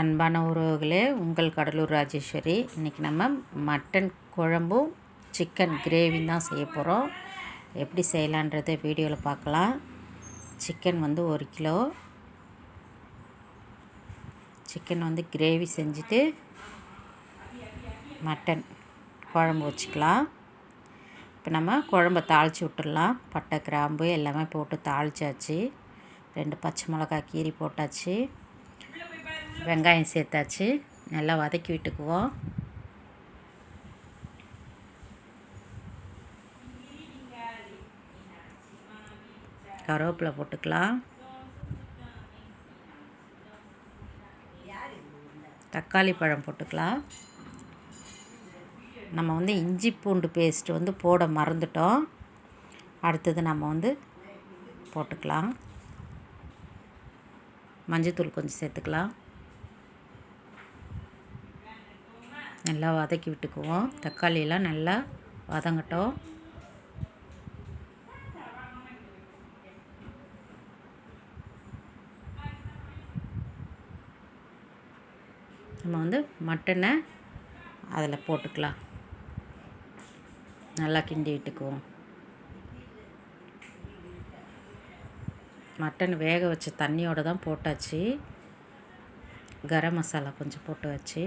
அன்பான உறவுகளே உங்கள் கடலூர் ராஜேஸ்வரி. இன்றைக்கி நம்ம மட்டன் குழம்பும் சிக்கன் கிரேவியும் தான் செய்ய போகிறோம் எப்படி செய்யலான்றதை வீடியோவில் பார்க்கலாம். சிக்கன் வந்து ஒரு கிலோ. சிக்கன் வந்து கிரேவி செஞ்சுட்டு மட்டன் குழம்பு வச்சுக்கலாம். இப்போ நம்ம குழம்ப தாளித்து விட்டுடலாம். பட்டை கிராம்பு எல்லாமே போட்டு தாளிச்சாச்சு. ரெண்டு பச்சை மிளகா கீரி போட்டாச்சு. வெங்காயம் சேர்த்தாச்சு. நல்லா வதக்கி விட்டுக்குவோம். கருவேப்பிலை போட்டுக்கலாம். தக்காளி பழம் போட்டுக்கலாம். நம்ம வந்து இஞ்சி பூண்டு பேஸ்ட் வந்து போட மறந்துட்டோம். அடுத்தது நம்ம வந்து போட்டுக்கலாம். மஞ்சத்தூள் கொஞ்சம் சேர்த்துக்கலாம். நல்லா வதக்கி விட்டுக்குவோம். தக்காளியெல்லாம் நல்லா வதங்கட்டும். நம்ம வந்து மட்டனை அதில் போட்டுக்கலாம். நல்லா கிண்டி விட்டுக்குவோம். மட்டன் வேக வச்ச தண்ணியோடு தான் போட்டாச்சு. கரம் மசாலா கொஞ்சம் போட்டு வச்சு.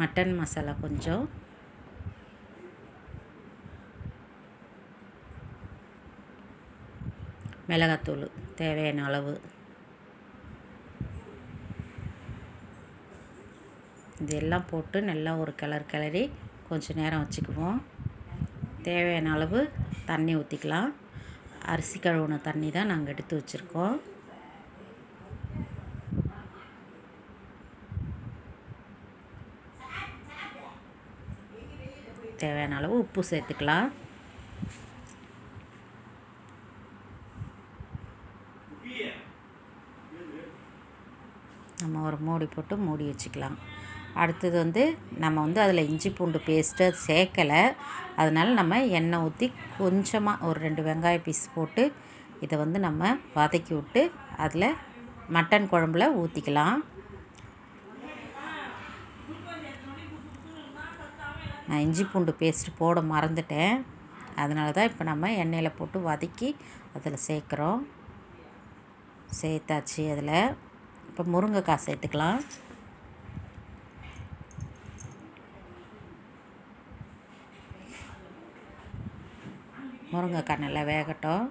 மட்டன் மசாலா கொஞ்சம். மிளகாத்தூள் தேவையான அளவு. இது எல்லாம் போட்டு நல்லா ஒரு கிளறு கிளறி கொஞ்சம் நேரம் வச்சுக்குவோம். தேவையான அளவு தண்ணி ஊற்றிக்கலாம் அரிசி கழுவுன தண்ணி தான் நாங்கள் எடுத்து வச்சுருக்கோம். தேவையான அளவு உப்பு சேர்த்துக்கலாம். நம்ம ஒரு மூடி போட்டு மூடி வச்சுக்கலாம். அடுத்தது வந்து நம்ம வந்து அதில் இஞ்சி பூண்டு பேஸ்ட்டு சேர்க்கலை. அதனால் நம்ம எண்ணெய் ஊற்றி கொஞ்சமாக ஒரு ரெண்டு வெங்காய பீஸ் போட்டு இதை வந்து நம்ம வதக்கி விட்டு அதில் மட்டன் குழம்புல ஊற்றிக்கலாம் நான் இஞ்சி பூண்டு பேஸ்ட்டு போட மறந்துட்டேன். அதனால தான் இப்போ நம்ம எண்ணெயில் போட்டு வதக்கி அதில் சேர்க்குறோம். சேர்த்தாச்சு அதில். இப்போ முருங்கைக்காய் சேர்த்துக்கலாம். முருங்கைக்காய் நல்லா வேகட்டும்.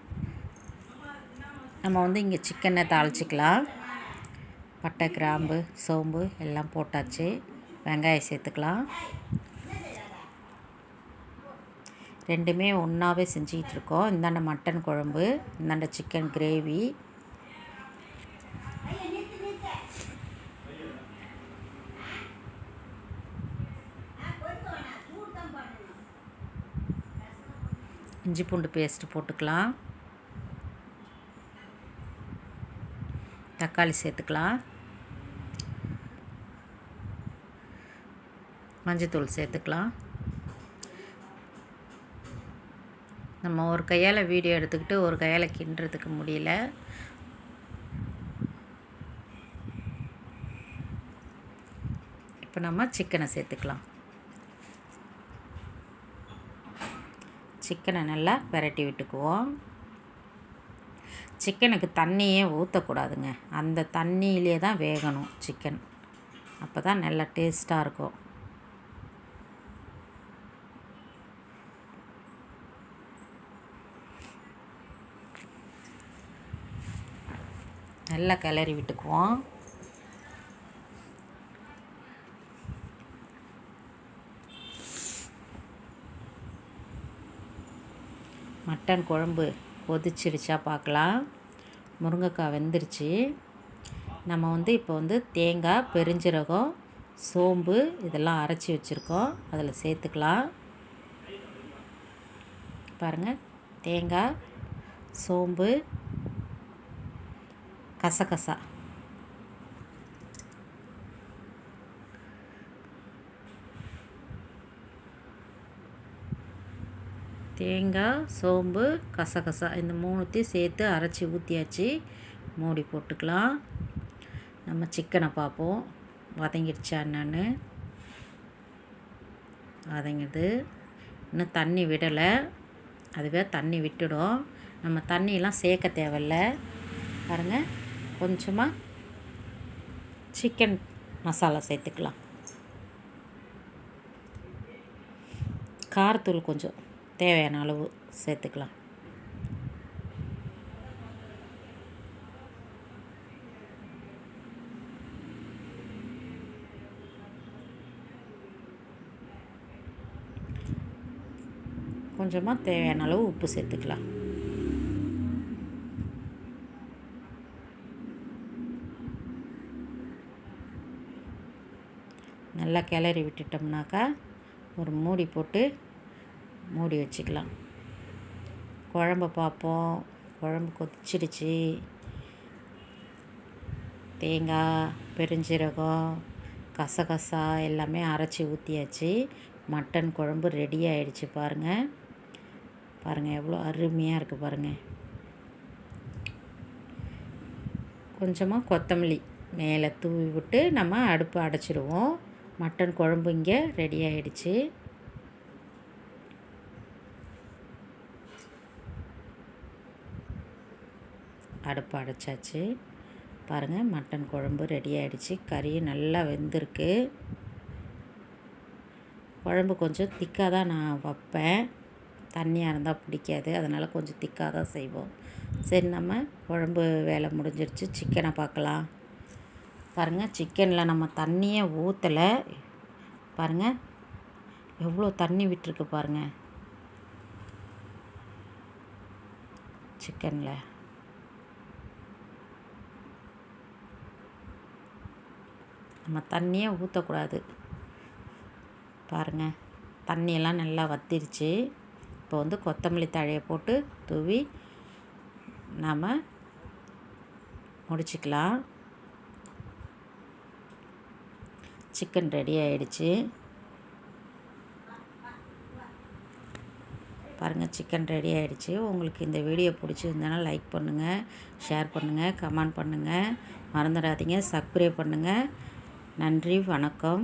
நம்ம வந்து இங்கே சிக்கனை தாளிச்சிக்கலாம். பட்டை கிராம்பு சோம்பு எல்லாம் போட்டாச்சு. வெங்காயம் சேர்த்துக்கலாம். ரெண்டுமே ஒன்றாவே செஞ்சிகிட்ருக்கோம் இந்தாண்ட மட்டன் குழம்பு இந்தாண்ட சிக்கன் கிரேவி இஞ்சி பூண்டு பேஸ்ட்டு போட்டுக்கலாம். தக்காளி சேர்த்துக்கலாம். மஞ்சத்தூள் சேர்த்துக்கலாம். நம்ம ஒரு கையால் வீடியோ எடுத்துக்கிட்டு ஒரு கையால் கிண்டுறதுக்கு முடியல. இப்போ நம்ம சிக்கனை சேர்த்துக்கலாம். சிக்கனை நல்லா விரட்டி விட்டுக்குவோம். சிக்கனுக்கு தண்ணியே ஊற்றக்கூடாதுங்க அந்த தண்ணியிலே தான் வேகணும் சிக்கன் அப்போ தான் நல்லா டேஸ்ட்டாக இருக்கும். நல்லா கிளறி விட்டுக்குவோம். மட்டன் குழம்பு கொதிச்சிருச்சா பார்க்கலாம். முருங்கைக்காய் வெந்துருச்சு. நம்ம வந்து இப்போ வந்து தேங்காய் பெருஞ்சீரகம் சோம்பு இதெல்லாம் அரைச்சி வச்சுருக்கோம். அதில் சேர்த்துக்கலாம். பாருங்கள் தேங்காய் சோம்பு கசகசா. தேங்காய் சோம்பு கசகசா இந்த மூணுத்தையும் சேர்த்து அரைச்சி ஊற்றியாச்சு மூடி போட்டுக்கலாம். நம்ம சிக்கனை பார்ப்போம். வதங்கிடுச்சா என்னன்னு. வதங்கிடுது. இன்னும் தண்ணி விடலை. அதுவே தண்ணி விட்டுடும். நம்ம தண்ணியெலாம் சேர்க்க தேவையில்ல. பாருங்கள் கொஞ்சமாக சிக்கன் மசாலா சேர்த்துக்கலாம். காரத்தூள் கொஞ்சம் தேவையான அளவு சேர்த்துக்கலாம். கொஞ்சமாக தேவையான அளவு உப்பு சேர்த்துக்கலாம். நல்லா கிளறி விட்டுட்டோம்னாக்கா ஒரு மூடி போட்டு மூடி வச்சுக்கலாம். குழம்ப பார்ப்போம். குழம்பு கொதிச்சிடுச்சு. தேங்காய் பெருஞ்சீரகம் கசகசா எல்லாமே அரைச்சி ஊற்றியாச்சு மட்டன் குழம்பு ரெடி ஆகிடுச்சு பாருங்கள் பாருங்கள் எவ்வளோ அருமையாக இருக்குது பாருங்கள் கொஞ்சமாக கொத்தமல்லி மேலே தூவி விட்டு நம்ம அடுப்பு அடைச்சிடுவோம் மட்டன் குழம்பு இங்கே ரெடி ஆகிடுச்சு அடுப்பு அடைச்சாச்சு. பாருங்கள் மட்டன் குழம்பு ரெடி ஆகிடுச்சு கறியும் நல்லா வெந்திருக்கு. குழம்பு கொஞ்சம் திக்காக தான் நான் வைப்பேன். தண்ணியாக இருந்தால் பிடிக்காது. அதனால் கொஞ்சம் திக்காக தான் செய்வோம். சரி நம்ம குழம்பு வேலை முடிஞ்சிருச்சு. சிக்கனை பார்க்கலாம். பாருங்கள் சிக்கனில் நம்ம தண்ணியே ஊற்றலை பாருங்கள் எவ்வளோ தண்ணி விட்டுருக்கு பாருங்கள் சிக்கனில் நம்ம தண்ணியே ஊற்றக்கூடாது பாருங்கள் தண்ணியெல்லாம் நல்லா வத்திருச்சு. இப்போ வந்து கொத்தமல்லி தழையை போட்டு தூவி நாம் முடிச்சுக்கலாம். சிக்கன் ரெடி ஆகிடுச்சு பாருங்கள் சிக்கன் ரெடி ஆகிடுச்சு உங்களுக்கு இந்த வீடியோ பிடிச்சிருந்தனா லைக் பண்ணுங்கள் ஷேர் பண்ணுங்கள் கமெண்ட் பண்ணுங்கள் மறந்துடாதீங்க சப்ஸ்கிரைப் பண்ணுங்கள் நன்றி வணக்கம்.